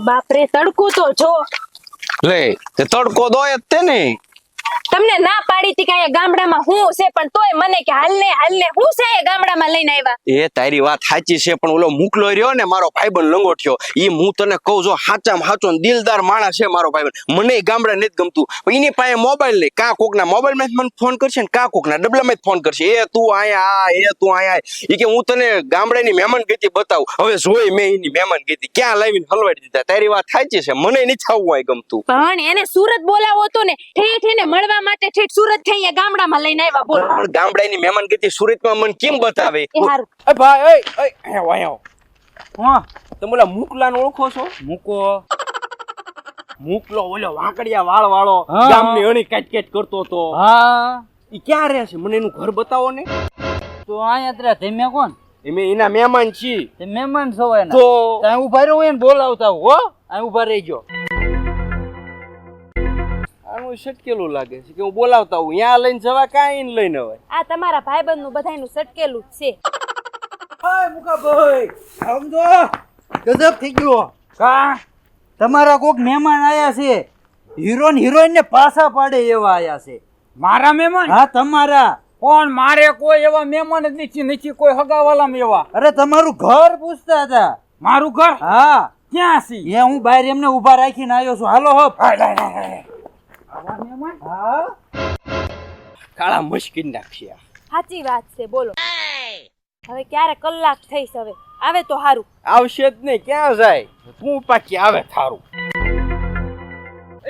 બાપરે તડકો તો જો લે તડકો દોય જ તે ને. તમને ના પાડી હતી કે અહીંયા ગામડામાં હું છે પણ તોય મને કે હાલને હાલને હું છે ગામડામાં લઈને આવ્યા? એ તારી વાત સાચી છે પણ ઓલો મુકલો રહ્યો ને મારો ભાઈબંધ લંગોઠ્યો ઈ હું તને કહું જો હાચામાં હાચો દિલદાર માણસ છે મારો ભાઈબંધ. મને ગામડા નથી ગમતું. એની પાસે મોબાઈલ નહીં. કા કોકના મોબાઈલમાં મને ફોન કરશે ને કા કોકના ડબલામાં જ ફોન કરશે. એ તું અહીંયા આ એ તું અહીંયા એ કે હું તને ગામડાની મહેમાન ગતિ બતાવું. હવે જોઈ મેં એની મહેમાન ગતિ ક્યાં લાવીને હલવાડી દીધા? તારી વાત સાચી છે. મને નથી થવું ગમતું. પણ એને સુરત બોલાવો તો ને ઠેઠ એને મળવા માટે ઠેઠ સુરતથી અહીંયા ગામડામાં લઈને આવ્યા બોલ. પણ ગામડાની મહેમાન ગતિ સુરતમાં મન કેમ બતાવે? એ હારું. એ ભાઈ એ એ વાયો હા તમે ઓલા મુકલાને ઓળખો છો? મુકો. મુકલો ઓલો વાંકડિયા વાળ વાળો ગામની અણી કાટ કાટ કરતો તો હા. ઈ ક્યાં રહે છે? મને એનું ઘર બતાવો ને. તો અહીંયા તરા તમે કોણ? એમે એના મહેમાન છી તે મહેમાન છો એના. તો ત્યાં ઊભા રહ્યો એને બોલાવતા હો. આ ઊભા રહેજો. આનું સટકેલું લાગે છે કે હું બોલાવતા હું ત્યાં લઈને જવા કાંઈ ને લઈને હવે આ તમારા ભાઈબંધનું બધાયનું સટકેલું જ છે. હાય મુકાભાઈ. સમજો? ગજબ થઈ ગયો. કા? તમારા કોક મહેમાન આયા છે. હીરો ને હિરોઈન ને પાછા પાડે એવા આયા છે. મારા મહેમાન? હા તમારા. કોણ? મારે કોઈ એવા મહેમાન જ નથી નથી કોઈ હગાવાલામાં એવા. અરે તમારું ઘર પૂછતા હતા. મારું ઘર? હા. ક્યાં છે? એ હું બહાર એમને ઊભા રાખીને આવ્યો છું. હાલો હા કાળા મુશ્કિલ નાખશે. સાચી વાત છે બોલો. હવે ક્યારે કલાક થઈશ હવે? આવે તો હારું. આવશે જ નહીં ક્યાં જાય? તું પાકી આવે થારું.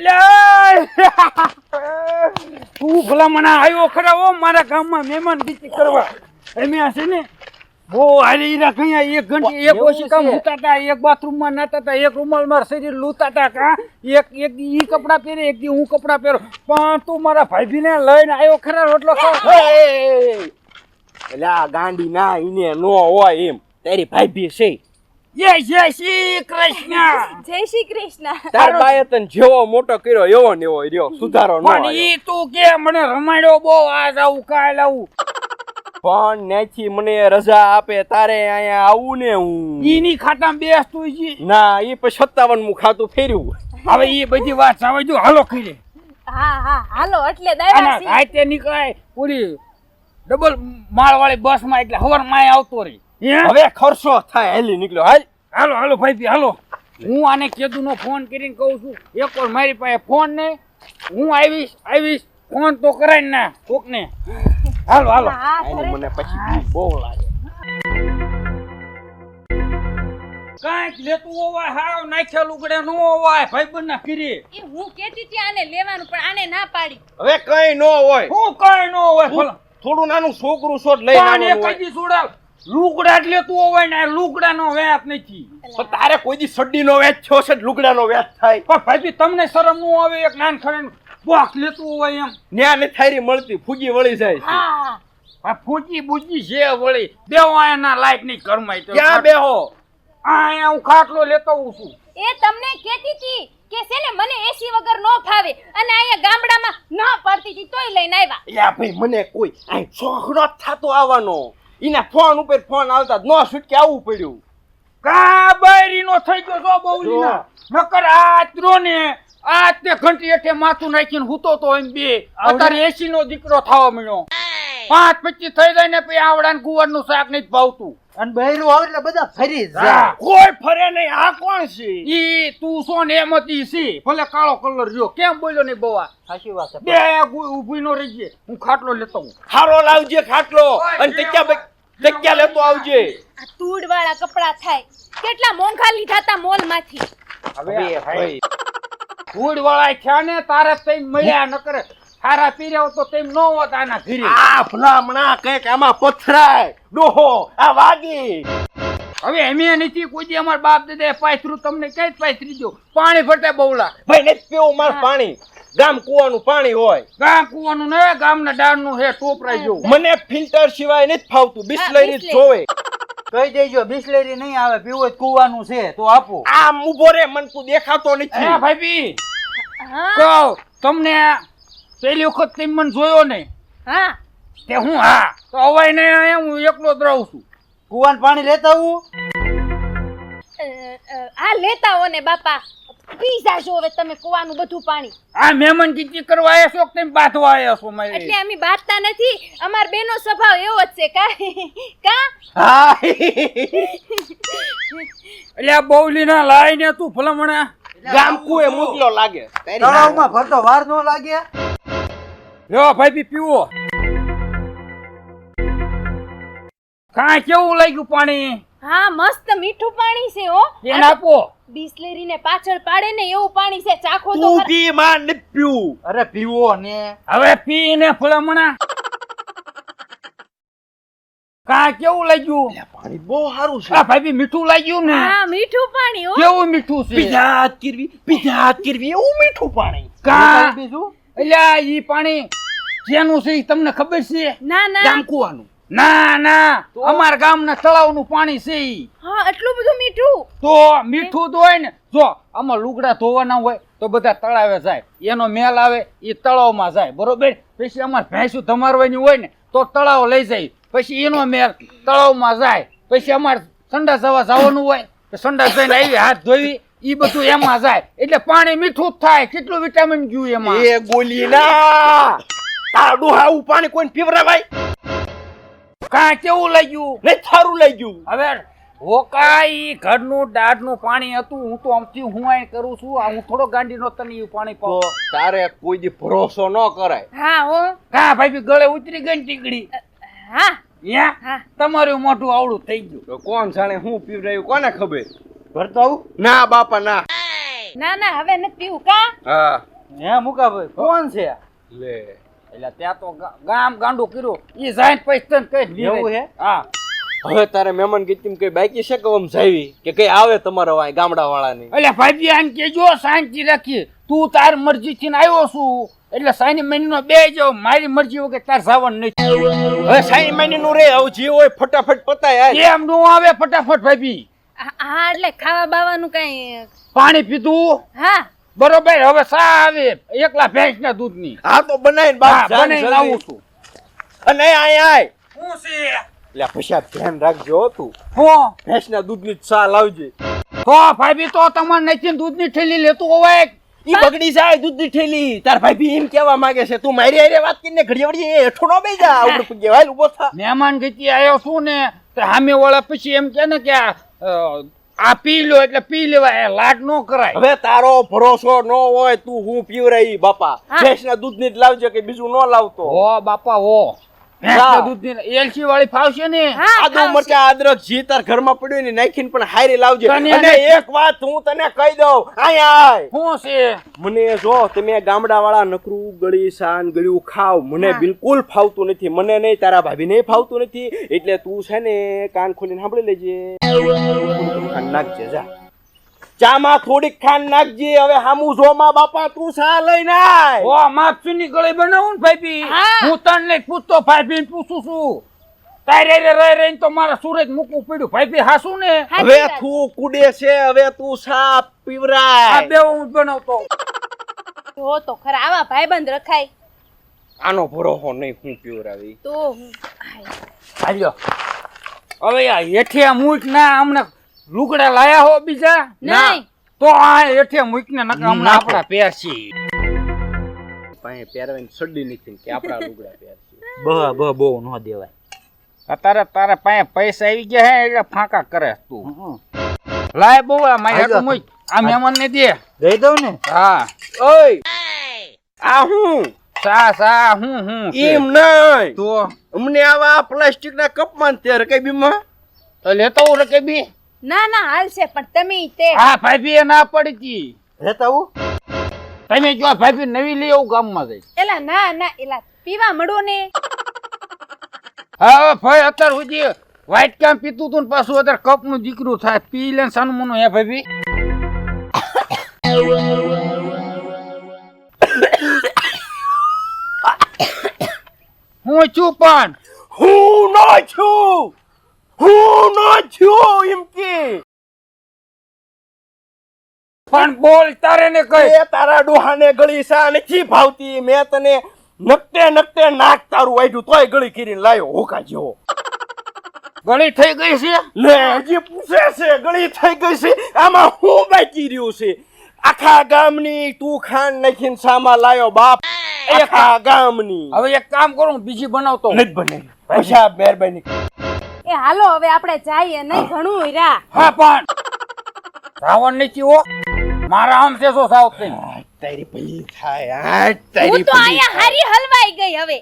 તું મને આવ્યો ખરા હો મારા ગામમાં મહેમાન ગીતી કરવા. એમ છે ને? બહુ હાલી રહ્યા એક ઘંટી એક ઓશિકા છે? એક બાથરૂમમાં નાતા એક રૂમાલમાં શરીર લૂતા હતા કા? એક એક ઈ કપડાં પહેરે એક દી હું કપડા પહેરો. પણ તું મારા ભાઈબીને લઈને આવ્યો ખરા રોટલો ખાવા? એટલે આ ગાંડી ના ઈને નો હોય એમ. તારી ભાઈ છે. જય જય શ્રી કૃષ્ણ. જય શ્રી કૃષ્ણ. તાર બાએ તને જેવો મોટો કર્યો એવો ને એવો રહ્યો. સુધારો ન પણ ઈ તું કે મને રમાડ્યો બહુ આ આવું કાલ આવું. પણ ન્યાથી મને રજા આપે તારે અહીંયા આવું ને હું. ઈની ખાતામાં બેસતું જી. ના એ પછી સત્તાવન મુ ખાતું ફેર્યું. હવે ઈ બધી વાત સાવે જો હાલો કરી હા હા હાલો એટલે દયા રાતે નીકળાય પૂરી ડબલ માળ વાળી બસમાં એટલે હવારમાં આવતો રહી હવે ખર્ચો થાય હેલી નીકળ્યો. હાલ. હાલો હાલો ભાઈ હાલો. હું આને કેદુ નો ફોન કરીને કહું છું એક વાર મારી પાસે ફોન નહીં હું આવીશ આવીશ ફોન તો કરાય ના કોક ને હાલો હાલો. આને ખરેખર. મને પછી બહુ લાગે. કાંઈક લેતું હોવાય હાવ નાખ્યા લુગડે નો હોવાય ભાઈ ના કરી એ હું કેતી હતી આને લેવાનું પણ આને ના પાડી. હવે કઈ ન હોય. હું કઈ નો હોય ભલા. થોડું નાનું છોકરું છોડ લઈ એક હોય. હજી લુગડા જ લેતું હોય ને લુગડા નો વેત નથી. પણ તારે કોઈ દી સડ્ડી નો વેચ થયો છે લુગડા નો વેચ થાય? પણ ભાઈ તમને શરમ નો આવે એક નાન ખરે બોક્સ લેતું હોય એમ. ન્યા ને થારી મળતી ફૂગી વળી જાય હા. આ બુજી છે વળી બેવ એના લાયકની કરમાય તો. ક્યાં બેહો? અહીંયા હું ખાટલો લેતો હું છું. એ તમને કેતી હતી કે છે ને મને એસી વગર નો ફાવે અને અહીંયા ગામડામાં ના પડતી હતી તોય લઈને આવ્યા. યા ભાઈ મને કોઈ આ છોકરો થતો થાતો આવવાનો. એના ફોન ઉપર ફોન આવતા નો છૂટકે આવવું પડ્યું. કાબરી નો થઈ ગયો જો બહુ નકર આ ત્રો ને આ તે ઘંટી હેઠે માથું નાખીને હૂતો તો એમ બે. અત્યારે એસી નો દીકરો થવા મળ્યો પાંચ પચીસ થઈ જાય ને પછી આવડા ને ગુવારનું શાક નહીં ભાવતું. અને બહેરું આવે એટલે બધા ફરી જાય. કોઈ ફરે નહીં. આ કોણ છે? ઈ તું સો ને એમતી સી ભલે કાળો કલર જો કેમ બોલ્યો નહીં બવા? સાચી વાત બે ઊભી નો રહી જાય હું ખાટલો લેતો હું ખારો લાવજે ખાટલો અને તક્યા તક્યા લેતો આવજે. આ તૂડ વાળા કપડા થાય. કેટલા મોંઘા લીધા તા મોલમાંથી હવે ભાઈ. ફૂડ વાળા થયા ને તારે તઈ મળ્યા ન કરે સારા પીર્યા તો તેમ નો હોત આના ઘરે. આ ભલામણા કંઈક આમાં પથરાય. ડોહો આ વાગી હવે એમે નથી કોઈ અમાર બાપ દાદા પાથરું તમને કઈ પાથરી દો પાણી ફટે બહુલા. ભાઈ નથી પીવું માર પાણી. ગામ કુવાનું પાણી હોય. ગામ કુવાનું ને ગામના ડાળનું હે ટોપરાઈ જવું. મને ફિલ્ટર સિવાય નથી ફાવતું. બિસ્લરી. જોવે. કહી દેજો બિસ્લેરી નહીં આવે પીવો જ કૂવાનું છે તો આપો. આમ ઊભો રે મન તું દેખાતો નથી. નથી ભાઈ બી કહો તમને પેલી વખત તેમ મને જોયો ને હા. તે હું હા? તો અવાય નહીં અહીંયા હું એકલો જ રહું છું. કૂવાન પાણી લેતા આવું? આ લેતા હો ને બાપા. પી જાશો હવે તમે કુવાનું બધું પાણી? આ મહેમાન કીધી કરવા આવ્યા છો કે તમે બાંધવા આવ્યા છો મારી? એટલે અમે બાંધતા નથી અમાર બેનો સ્વભાવ એવો જ છે કા? કા? હા. એટલે આ બહુલીના લાઈને તું ભલામણા ગામકુ એ મોકલો લાગે. તળાવમાં ફરતો વાર નો લાગે? લ્યો ભાઈ બી પીવો. કાં કેવું લાગ્યું પાણી? હા મસ્ત મીઠું પાણી છે હો. એને આપો. બિસ્લેરીને પાછળ પાડે ને એવું પાણી છે ચાખો તો તું પી માં નથી પીવું અરે પીવો ને. હવે પીને ફળમણા કા કેવું લાગ્યું? પાણી બહુ સારું છે. આ ભાઈ મીઠું લાગ્યું ને? હા મીઠું પાણી હો. કેવું મીઠું છે? પીઝા કરવી પીઝા કરવી એવું મીઠું પાણી. કા? બીજું? એટલે આ ઈ પાણી જેનું છે તમને ખબર છે? ના ના. ગામ કુવાનું ના ના અમારા ગામના તળાવનું પાણી છે હા એટલું બધું મીઠું? તો મીઠું તો હોય ને જો આમાં લુગડા ધોવાના હોય તો બધા તળાવે જાય. એનો મેલ આવે એ તળાવમાં જાય બરોબર? પછી અમારે ભેંસું ધમારવાની હોય ને તો તળાવ લઈ જાય. પછી એનો મેલ તળાવમાં જાય. પછી અમાર સંડા જવા જવાનું હોય તો સંડા જઈને આવી હાથ ધોવી એ બધું એમાં જાય. એટલે પાણી મીઠું જ થાય. કેટલું વિટામિન ગયું એમાં? એ ગોલી ના તાડું હાવું પાણી કોઈ પીવરાવાય? કાં કેવું લાગ્યું? ને થારું ગયું હવે હોકાઈ ઘરનું દાઢનું પાણી હતું હું તો આમથી હું આય કરું છું. આ હું થોડો ગાંડીનો તને ઈ પાણી પાઉં. તારે કોઈ દી ભરોસો ન કરાય. હા હો. કા ભાઈ ગળે ઉતરી ગઈ ને ટીકડી. હા. યા તમારું મોઢું આવડું થઈ ગયું. કોણ જાણે હું પીવરાયું કોને ખબર? ભરતો આવું? ના બાપા ના. ના ના હવે નથી પીવું કા? હા. હે મુકાભાઈ કોણ છે લે. એટલે ત્યાં તો ગામ ગાંડું કર્યું. ઈ જાય પૈસા કઈ એવું હે? હા. હવે તારે મહેમાન કીધી કઈ બાકી છે કે આમ જાવી? કે કઈ આવે તમારા વાય ગામડા વાળાની એટલે ભાઈજી આમ કેજો શાંતિ રાખી. તું તાર મરજી થી આવ્યો છું. એટલે સાની મહિનો બે જાવ મારી મરજી વગર તાર સાવન નથી હવે સાઈની મહિને નું રે હવે જે હોય ફટાફટ પતાય. એમ નો આવે ફટાફટ ભાઈ હા, હા એટલે ખાવા બાવાનું કઈ પાણી પીધું? હા. બરોબર હવે સા આવે એકલા ભેંસ ના દૂધની હા તો બનાવીને હા બાપ જાન બનાવી લાવું છું. અને આય આય. શું છે? એટલે પછી ધ્યાન રાખજો હો તું. હું? ભેંસના દૂધની જ ચા લાવજે હો ભાઈ તો તમારે નથી દૂધની ઠેલી લેતું હોય ઈ બગડી જાય દૂધની ઠેલી તાર ભાઈ ભી એમ કેવા માંગે છે તું મારી હારે વાત કરીને ઘડીએ વળીએ એ હેઠો નો બે જા ઉપર પગે વાલ ઊભો થા. મહેમાન ગતિ આયો છું ને તે સામે વાળા પછી એમ કે ને કે આ, પી લો એટલે પી લેવાય લાડ નો કરાય. હવે તારો ભરોસો ન હોય તું હું પીવરાઈ બાપા. ભેંસના દૂધની જ લાવજે કે બીજું ન લાવતો. હો બાપા હો. એલસી વાળી ફાવશે ને? આદુ મરચા અદરક જી તાર ઘરમાં પડ્યું ને નાખીને પણ હારી લાવજે. અને એક વાત હું તને કહી દઉં. આય આય. છે? મને જો તમે ગામડા વાળા નકરું ગળી સાન ગળ્યું ખાવ. મને બિલકુલ ફાવતું નથી. મને નહીં તારા ભાભી ને ફાવતું નથી. એટલે તું છે ને કાન ખોલીને સાંભળી લેજે. નાખજે જા. ચામાં થોડીક ખાંડ નાખજે હવે હામુ જોમાં બાપા તું સા લઈને આય હો માપસુની ગળી બનાવું ને ભાઈ હા. હું તને પૂછતો ભાઈ પૂછું છું. તારે રે રહી રહીને તો મારા સુરજ મૂકવું પડ્યું. ભાઈ હાસું ને? હવે તું કુડે છે હવે તું સા આ પીવરાય બે હું જ બનાવતો. જો તો ખરા આવા ભાઈબંધ રખાય. આનો ભરોસો નહીં હું પીવરાવી. તો હું. હાલ્યો. હવે આ હેઠે મૂક ના હમણાં લુગડા લાયા હો બીજા? નહીં. તો આ એઠે મૂકને ને નકર હમણાં નાખો. આપણા પહેરશી પાસે પહેરવાની સડી નીકળી કે આપડા લુગડા પહેરશે બહ બહ બહુ ન દેવાય. અત્યારે તારા પાસે પૈસા આવી ગયા હે એટલે ફાંકા કરે તું. લાય બહુ આ મારી. હાટું મૂક. આ મહેમાન ને દે. દઈ દઉં ને? હા. ઓય. આ હું? સા સા હું હું છે. એમ નહીં. તો? અમને આવા પ્લાસ્ટિક ના કપમાં ત્યારે કઈ બીમાં? તો લેતો હું રકે બી. ના ના હાલશે પણ તમે તે હા ભાઈ એ ના પડતી હતી આવું તમે જો ભાઈ નવી લઈ આવું ગામમાં જઈ એલા ના ના એલા પીવા મળો ને. હા ભાઈ અત્યાર સુધી વ્હાઈટ કેમ પીતું તું પાછું અત્યારે કપનું દીકરું થાય. પી લે સાનું મનું હે ભાઈ હું છું પણ. હું ન છું. હું નો છું એમ કે પણ બોલ તારે ને કઈ? તારા ડોહાને ગળી સા નથી ભાવતી. મેં તને નકટે નકટે નાક તારું વાઢ્યું તોય ગળી કરીને લાયો હોકા જેવો. ગળી થઈ ગઈ છે? લે હજી પૂછે છે ગળી થઈ ગઈ છે? આમાં હું બાકી રહ્યું છે? આખા ગામની તું ખાંડ નાખીને સામા લાયો બાપ. આખા ગામની. હવે એક કામ કરું બીજી બનાવતો. નથી બને પૈસા મહેરબાની એ હાલો હવે આપણે જઈએ નહીં ઘણું હીરા હા પણ રાવણ નીચી હો મારા આમ છે સો સાઉથથી તારી ભલી થાય આ હું તારી તો અહીંયા હારી હલવાઈ ગઈ હવે.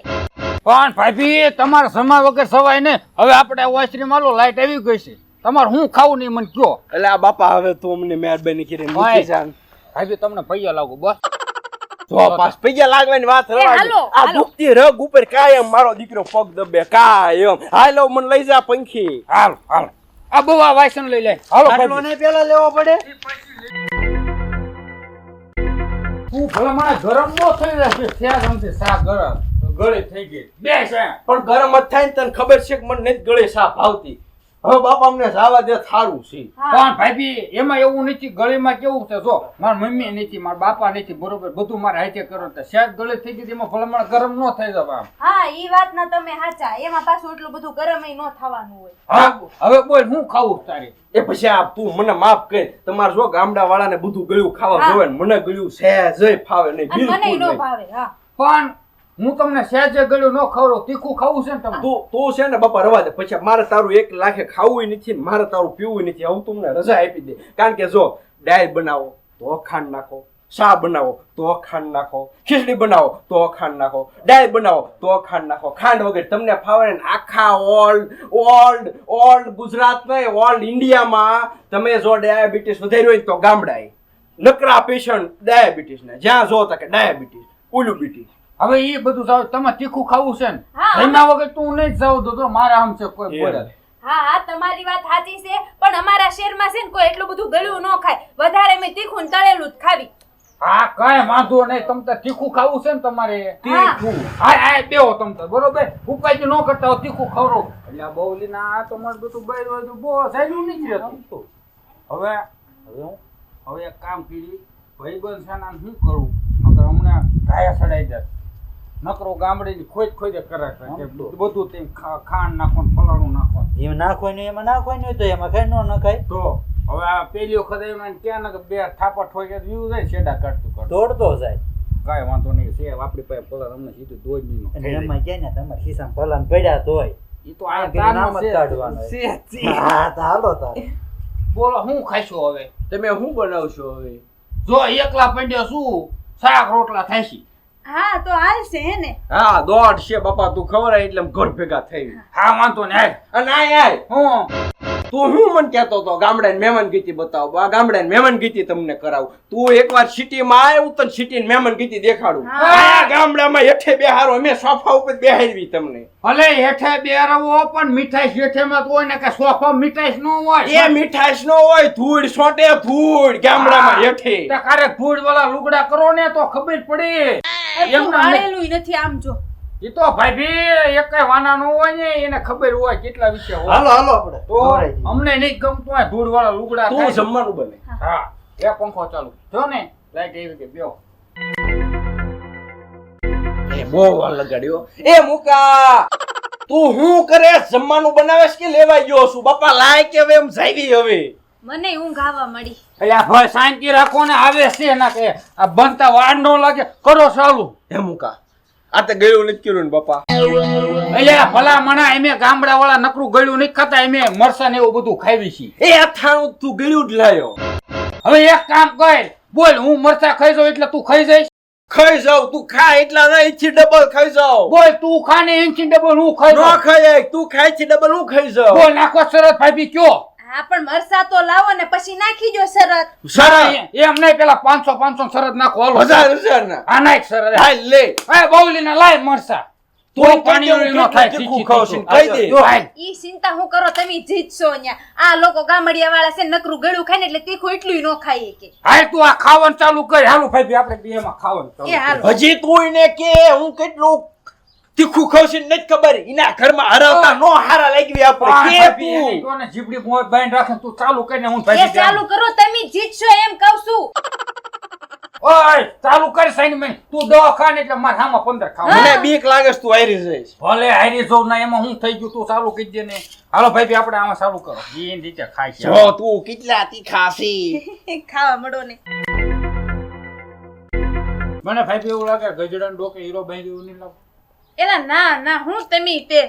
પણ ભાભી તમારા સમા વગર સવાય ને હવે આપણે ઓસરી માલો લાઈટ આવી ગઈ છે. તમારે હું ખાવું નહીં મને કયો એટલે આ બાપા હવે તું અમને મહેરબાની કરીને ભાઈ. મૂકી જાન ભાભી તમને પૈયા લાગુ બસ. જો પાસ પૈસા લાગવાની વાત રવા. આ હાલો. રગ ઉપર કાયમ મારો દીકરો પગ દબે. કાયમ. હાલો મને લઈ જા પંખી. હાલ હાલ. આ બવા વાસણ લઈ લે. હાલો આટલો પેલા લેવો પડે. તું ભલે મને ગરમ નો થઈ જશે ત્યાં સમજે સા ગરમ ગળે થઈ ગઈ. બે છે પણ ગરમ જ થાય ને તને ખબર છે કે મને નથી ગળે સાફ આવતી હવે બાપા અમને જાવા દે થારું છે. પણ ભાભી એમાં એવું નથી ગળીમાં કેવું છે? જો મારા મમ્મી નથી મારા બાપા નથી બરોબર? બધું મારે હાથે કરો તો શેર ગળી થઈ ગઈ એમાં ભલે ગરમ નો થઈ જવા આમ. હા ઈ વાત ના તમે સાચા. એમાં પાછું એટલું બધું ગરમ ન થવાનું હોય. હા, હવે બોલ હું ખાવું તારે? એ પછી આ તું મને માફ કર. તમારે જો ગામડા વાળાને બધું ગળ્યું ખાવા જોવે મને ગળ્યું સહેજ ફાવે નહીં મને ન ભાવે હા. પણ હું તમને સહેજે ગળ્યું ન ખવડો તીખું ખાવું છે ને તમને? તું તું છે ને, બાપા, રવા દે. પછી મારે તારું એક લાખે ખાવું નથી મારે તારું પીવું નથી. હું તમને રજા આપી દે. કારણ કે જો ડાય બનાવો તો ખાંડ નાખો. શા બનાવો તો ખાંડ નાખો. ખીચડી બનાવો તો ખાંડ નાખો. દાળ બનાવો તો ખાંડ નાખો. ખાંડ વગર. તમને ફાવે ને આખા ઓલ્ડ ઓલ્ડ ઓલ્ડ ગુજરાત નહીં ઓલ્ડ ઇન્ડિયામાં તમે જો ડાયાબિટીસ વધારી હોય તો ગામડાએ. નકરા પેશન્ટ ડાયાબિટીસ ને. જ્યાં જો તો કે ડાયાબિટીસ ઉલુબિટીસ હવે એ બધું જાવ તમે તીખું ખાવું છે ને? હા, એના વગર તું નહીં જાવ તો તો મારા આમ છે કોઈ. બોલે. હા હા તમારી વાત સાચી છે પણ અમારા શહેરમાં છે ને કોઈ એટલું બધું ગળ્યું ન ખાય. વધારે મેં તીખું ને તળેલું જ ખાવી. હા કઈ વાંધો નહીં. તમ તીખું ખાવું છે ને તમારે. હા. તીખું? હા હા બેહો તમ તો બરોબર? ઉપાય ન કરતા હોય તીખું ખવડો એટલે આ બહુલીના આ તો મારે બધું બહાર હોય તો બહુ સહેલું નથી રહેતું હવે હવે હું હવે એક કામ કરી ભાઈબંધ છે ને શું કરું? નકર હમણાં ગાયા સડાઈ જાય નકરો ગામડેની ખોજ ખોજે કરે છે બધું તેમ ખાંડ નાખો ને ફલાણું નાખો. એ નાખો નહીં એમાં નાખો ને તો એમાં કઈ ન નખાય. તો હવે આ પેલી વખત એમાં ક્યાં ને કે બે થાપા ઠોઈ વ્યૂ જાય છેડા કાઢતું કાઢતું. દોડતો જાય. કાંઈ વાંધો નહીં છે આપણી પાસે પલર અમને સીધું દોજ નહીં એમાં ક્યાં ને તમારા ખિસ્સામાં ભલાને પડ્યા તોય એ તો આ નામ જ કાઢવાનો. હા હાલો તારે. બોલો હું ખાઈશું હવે? તમે શું બનાવશો હવે? જો એકલા પડ્યો શું શાક રોટલા થાય છે હા તો હાલશે હે ને. હા દોઢ છે બાપા તું ખબર હે એટલે ઘર ભેગા થઈ હા વાંધો ને અને આય આય હું. તું હું મને કહેતો હતો ગામડે મહેમાન ગીતી બતાવો આ ગામડે મહેમાન ગીતી તમને કરાવું. તું એકવાર સિટીમાં આય હું તને સિટીની મહેમાન ગીતી દેખાડું. આ ગામડામાં હેઠે બેહારો અમે સોફા ઉપર બેહાડવી તમને. ભલે હેઠે બેરવો પણ મીઠાઈ શેઠેમાં તો હોય ને કે સોફા મીઠાઈ નો હોય. એ મીઠાશ નો હોય ધૂળ સોટે ધૂળ ગામડામાં હેઠે. તે કારે ફૂડ વાળા લુગડા કરો ને તો ખબર પડે. એમ વાળેલું નથી આમ જો. એ તો ભાઈ એક વાના નો હોય ને એને ખબર હોય કેટલા વિશે હોય. હાલો હાલો આપણે. તો અમને નહીં ગમતું હોય ધૂળ વાળા લુગડા તું થાય. જમવાનું બને. હા. એ પંખો ચાલુ. જો ને લાઈટ એવી કે એ બહુ વાર લગાડ્યો. એ મુકા! તું હું કરે જમવાનું બનાવેશ કે લેવા ગયો છું? બાપા લાય કે હવે એમ જાવી હવે. મને ઊંઘ આવવા મળી. એટલે આ ભાઈ શાંતિ રાખો ને આવે છે ના કે આ બનતા વાર નો લાગે. કરો ચાલુ હે મુકા આ તો ગયું નથી કર્યું ને બાપા. એટલે ભલા મણા એમે ગામડા વાળા નકરું ગળ્યું નહીં ખાતા એમે મરસા ને એવું બધું ખાવી છે. એ અથાણું તું ગળ્યું જ લાયો. હવે એક કામ કર બોલ હું મરચા ખાઈ જાઉં એટલે તું ખાઈ જઈશ? ખાઈ જાઉં તું ખા એટલા ના ઇંચી ડબલ ખાઈ જાઉં. બોલ તું ખાને ઇંચી ડબલ હું ખાઈ ન ખાઈ તું ખાઈ છે ડબલ હું ખાઈ જાઉં. બોલ નાખો સરસ ભાઈ કયો? હા પણ મરસા તો લાવો ને પછી નાખી જો શરત. શરત. એ અમને પેલા પાંચસો પાંચસો શરત નાખો હાલો. હજાર હજાર ના. આ નાખ શરત. હા લે. હા બહુલી ને લાય મરસા. તું કોઈ કહી દે પાણી હું થાય કેટલું તીખી ખાઉં છું, તીખું. કહી દે. ઈ ચિંતા હું કરો તમે જીતશો અહીંયા. આ લોકો ગામડિયા વાળા છે ને નકરું ગળું ખાય ને એટલે તીખું એટલું નો ખાય કે. હાલ તું આ ખાવાનું ચાલુ કર. હાલું ભાઈ આપણે બે એમાં ખાવાનું ચાલુ હજી તું એને કે હું કેટલું તીખું છું નથી ખબર. એના ઘરમાં હરાવતા નો હારા લાગવી આપણે. કે કોને જીબડી મોય બાઈન રાખે તું ચાલુ કરીને હું એ ભાઈ ચાલુ કરો તમે જીતશો એમ કહું છું. ઓય ચાલુ કર સાઈન તું દવા ખા ને એટલે મારે હામાં પંદર ખાવ. મને બીક લાગે તું હારી જઈશ. ભલે હારી જોઉં ના એમાં હું થઈ ગયું તું ચાલુ કરી દે ને. હાલો ભાઈ આપણે આમાં ચાલુ કરો. જી રીતે ખાય છે. જો તું કેટલા તીખા છી. ખાવા મળો ને. મને ભાઈ એવું લાગે ગજડા ડોકે હીરો બાંધી એવું નહીં લાગે. એલા ના ના હું તમે તે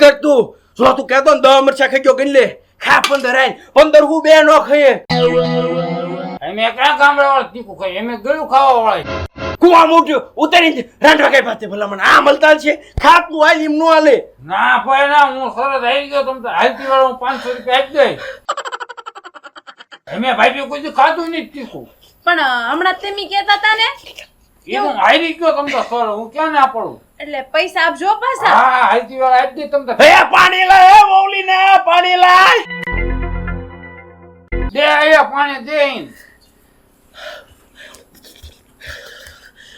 કર તું. જો તું કહેતો ને દહ મરચા ખાઈ ગયો ગઈ લે. ખા પંદર આઈ પંદર હું બે નો ખાઈએ. એમે ક્યાં ગામડા વાળા તીખું ખાય એમે ગળું ખાવા વાળા કુવા મોટ્યો ઉતારી રાંડવા કઈ પાસે ભલામણ. આ મલતા છે. ખા તું આઈ એમ નો આલે ના ભાઈ ના હું સરસ આવી ગયો. તમને તો હાલતી વાળો હું પાંચસો રૂપિયા આપી દઈ એમે ભાઈ કોઈ ખાધું નહીં તીખું. પણ હમણાં તમે કહેતા હતા ને? એ હું હારી ગયો તમ તો સર હું ક્યાં ના પડું એટલે પૈસા આપજો પાછા. હા હાલતી વાળા આપી દે તમ તો હે પાણી લે હે મૌલી ને પાણી લાય દે અહીંયા પાણી દે ઈન.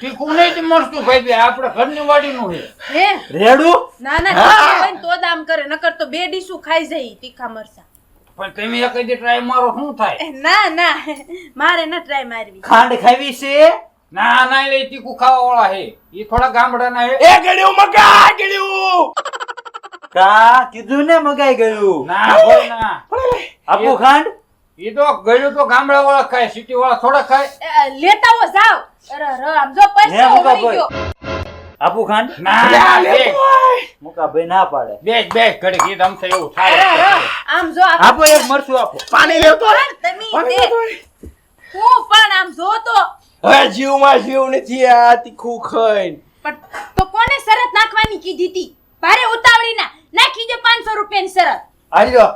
તીખું નહીં તે મરચું ભાઈ બે આપણે ઘરની વાડીનું છે. હે? રેડું? ના ના તો દામ કરે નકર તો બે ડીશું ખાઈ જાય તીખા મરસા પણ તમે એક દી ટ્રાય મારો શું થાય? ના ના મારે ન ટ્રાય મારવી. ખાંડ ખાવી છે? ના ના એ તીખું ખાવા વાળા છે એ થોડા ગામડાના છે એ ગળ્યું મગા ગળ્યું. કા? કીધું ને મગાઈ ગયું ના ભાઈ ના. આપું ખાંડ? એ તો ગળ્યું તો ગામડા વાળા ખાય સિટી વાળા થોડા ખાય. લેતા હો જાવ અરે અરે, આમ જો પૈસા હોય મુકા ગયો. આપું ખાંડ? ના ના. મુકા ભાઈ ના પાડે. બેસ બેસ ઘડી ગીત આમ થઈ એવું થાય. આમ જો આપો એક મરચું આપો. પાણી લેતો તમે હું પણ આમ જો તો હવે જીવમાં જીવ નથી આ તીખું ખાઈને. પણ તો કોને શરત નાખવાની કીધી હતી ભારે ઉતાવળીના. નાખી દે 500 રૂપિયાની શરત. હાલ્યો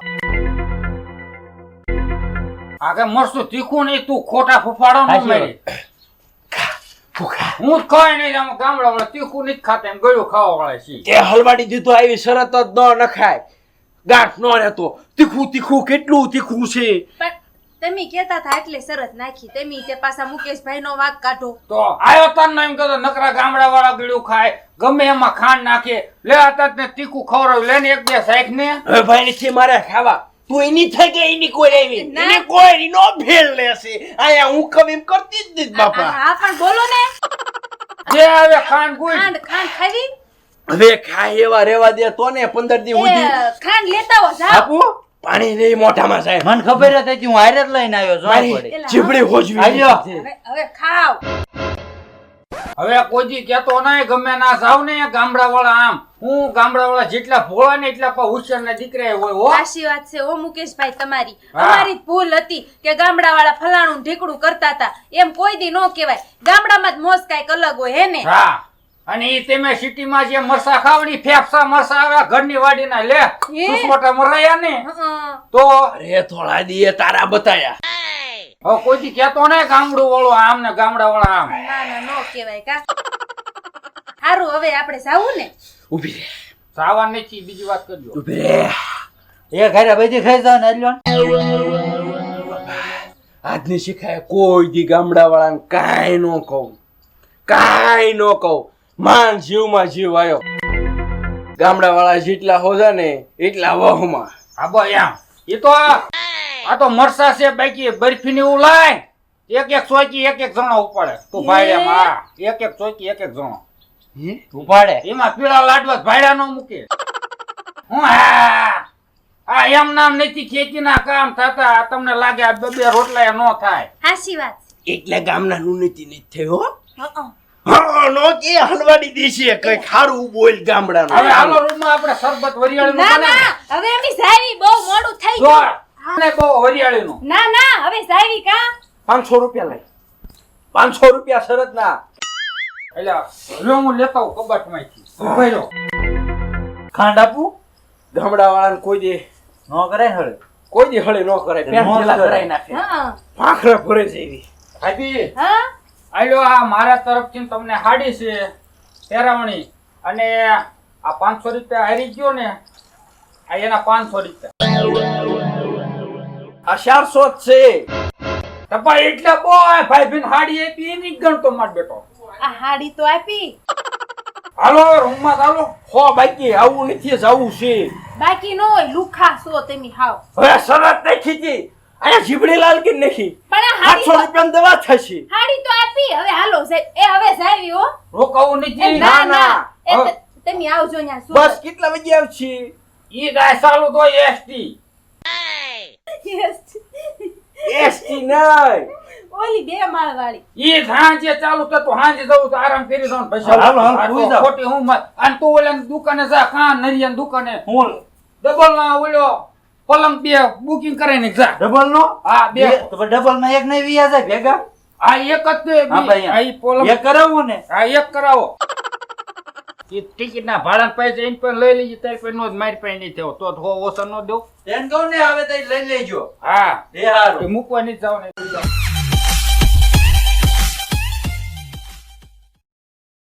આગળ મરશું તીખું નહીં તું ખોટા ફૂફાડો ન મારી. હું કોઈ નહીં આમ ગામડા વાળા તીખું નથી ખાતા એમ ગયો ખાવા વાળા છે તે હલવાડી દીધું આવી શરત જ ન નખાય. ગાંઠ ન રહેતો. તીખું તીખું કેટલું તીખું છે? પણ તમે કેતા હતા એટલે શરત નાખી. તમે તે પાછા મુકેશભાઈ નો વાક કાઢો. તો આયો તન એમ કહેતો નકરા ગામડા વાળા ગળ્યું ખાય. ગમે એમાં ખાંડ નાખે. લે આતા ને તીખું ખવડાવ. લે ને એક બે સાઈક ને હવે ભાઈ નથી મારે. ખાવા. તું એની થઈ ગઈ એની કોઈ આવી. ના. એની નો ભેળ લેશે. આયા હું કમ એમ કરતી જ નથી આ- બાપા. હા પણ બોલો ને. જે આવે ખાંડ ગુઈ. ખાંડ ખાંડ ખાવી? હવે ખાય એવા રેવા દે તો ને પંદર દી સુધી. ખાંડ લેતા હો જા આપું? પાણી નહીં મોઢામાં સાહેબ. મને ખબર હતી કે હું હારે જ લઈને આવ્યો છું મારી જીભડી હોજવી આવ્યો હવે હવે ખાવ. હવે કોઈ દી કહેતો નહીં ગમે ના સાવ ને ગામડા વાળા આમ. હું ગામડા વાળા જેટલા ભોળા ને એટલા પણ હોશિયાર ના દીકરા હોય હો. સાચી વાત છે ઓ મુકેશભાઈ તમારી. અમારી ભૂલ હતી કે ગામડા વાળા ફલાણું ને ઢીકડું કરતા હતા. એમ કોઈ દી નો કહેવાય. ગામડામાં જ મોસ કાંઈક અલગ હોય હે ને? હા. અને ઈ તમે સિટીમાં જે મરસા ખાવડી ફેફસા મરસા આવ્યા ઘરની વાડીના લે સુસમોટા મરાયા ને તો અરે થોડા દીએ તારા બતાયા. હવે કોઈ દી કહેતો ને ગામડું વાળો આમ ને ગામડા વાળા આમ. ના ના નો કહેવાય કા. સારું હવે આપણે જાવું ને? ઊભી રે. સાવા નથી બીજી વાત કરજો. ઊભી રે. એ ઘરે બધી ખાઈ જાવ ને હાલ્યો આજની શીખાય કોઈ દી ગામડા વાળાને કાંઈ નો કહું. કાંઈ નો કહું. માન જીવમાં જીવ આવ્યો ગામડા વાળા જેટલા હોજા ને એટલા વહમાં. ભાઈ આમ એ તો આ તો મરસા છે બાકી બરફી ની ઉલાય એક એક ચોકી એક એક જણો ઉપાડે. તું ભાડ્યા હા એક એક ચોકી એક એક જણો. ઉપાડે. એમાં પીળા લાડવા ભાડા નો મૂકે. હું હા આ એમ નામ નથી ખેતી ના કામ થતા. તમને લાગે આ બે બે રોટલા નો થાય. સાચી વાત. એટલે ગામના નુનતી નથી થયો? હં, હં. હા નો કે હલવાડી દેશે કઈ ખારું બોલ ગામડાનું. હવે હાલો રૂમમાં આપણે શરબત વરિયાળી ના ના હવે અમે જાવી બહુ મોડું થઈ ગયું. આને બહુ વરિયાળી ના ના હવે જાવી કા? પાંચસો રૂપિયા લઈ. પાંચસો રૂપિયા શરત ના. એટલે હવે હું લેતા ઊભો રહ્યો ખાંડ આપું? ગામડા વાળા કોઈ દે. ન કરે હળે. કોઈ દે હળે ન કરાય. ઢીલા કરાઈ નાખે. હા. ભાખરા ભરે છે એવી. હા? આલ્યો આ મારા તરફથી તમને હાડી છે ફેરવણી અને આ પાંચસો રૂપિયા હારી ગયો ને આ એના પાંચસો રૂપિયા. આ ચારસો જ છે. તપા એટલે બો ભાઈ બેન હાડી આપી એની ગણતો માર બેટો. આ હાડી તો આપી. હાલો રૂમમાં ચાલો હો બાકી આવું નથી જવું છે. બાકી નો લુખા છો તમે હાવ. હવે શરત નાખી હતી. અહીંયા જીબડી લાલ કે નહીં? પણ હાડી આઠસો તો- રૂપિયા દવા થશે. હાડી તો આપી. હવે હાલો સાહેબ એ હવે સાહેબ હો. રોકાવું નથી ના ના ત- તમે આવજો ત્યાં શું બસ કેટલા વાગે આવશે? ઈ ગાય ચાલુ તો એસટી. એસટી. નહીં. ઓલી બે માળ વાળી ઈ સાંજે ચાલુ થતું હાંજે જવું તો આરામ કરી દઉં પછી હાલો, હાલો, તો. ખોટી હું મત અને તું ઓલા દુકાને જા કાં નરિયાની દુકાને. હું ડબલ ના ઓલો પલંગ બે બુકિંગ કરાઈને જા. ડબલ નો હા બે. ડબલમાં એક નહીં વ્યા જાય ભેગા? આ એક જ તે પલંગ. એક કરાવો ને. આ એક કરાવો. ટિકિટ ના ભાડા પૈસા એને પણ લઈ લેજે તારી પાસે નો જ મારી પાસે નહીં થયો. તો હો ઓછો નો દઉં. તેન કહું ને હવે તઈ લઈ લેજો. હા. એ હારું. મૂકવા નહીં જાવ ને